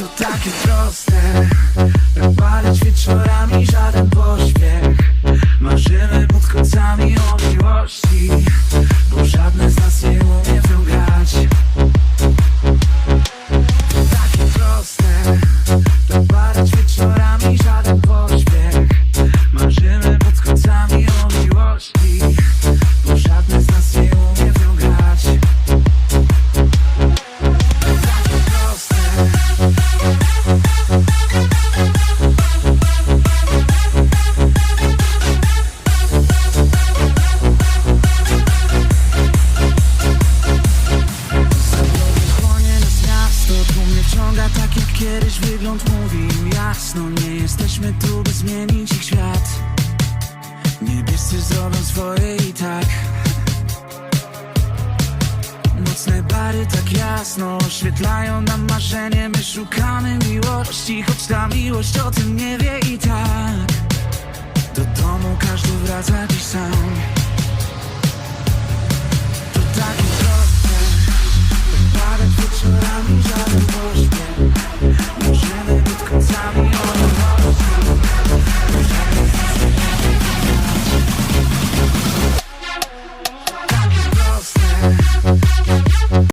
To takie proste tak jak kiedyś wygląd mówi im jasno Nie jesteśmy tu, by zmienić ich świat. Niebiescy zrobią swoje i tak. Nocne bary tak jasno oświetlają nam marzenie. My szukamy miłości, choć ta miłość o tym nie wie i tak. Do domu każdy wraca dziś sam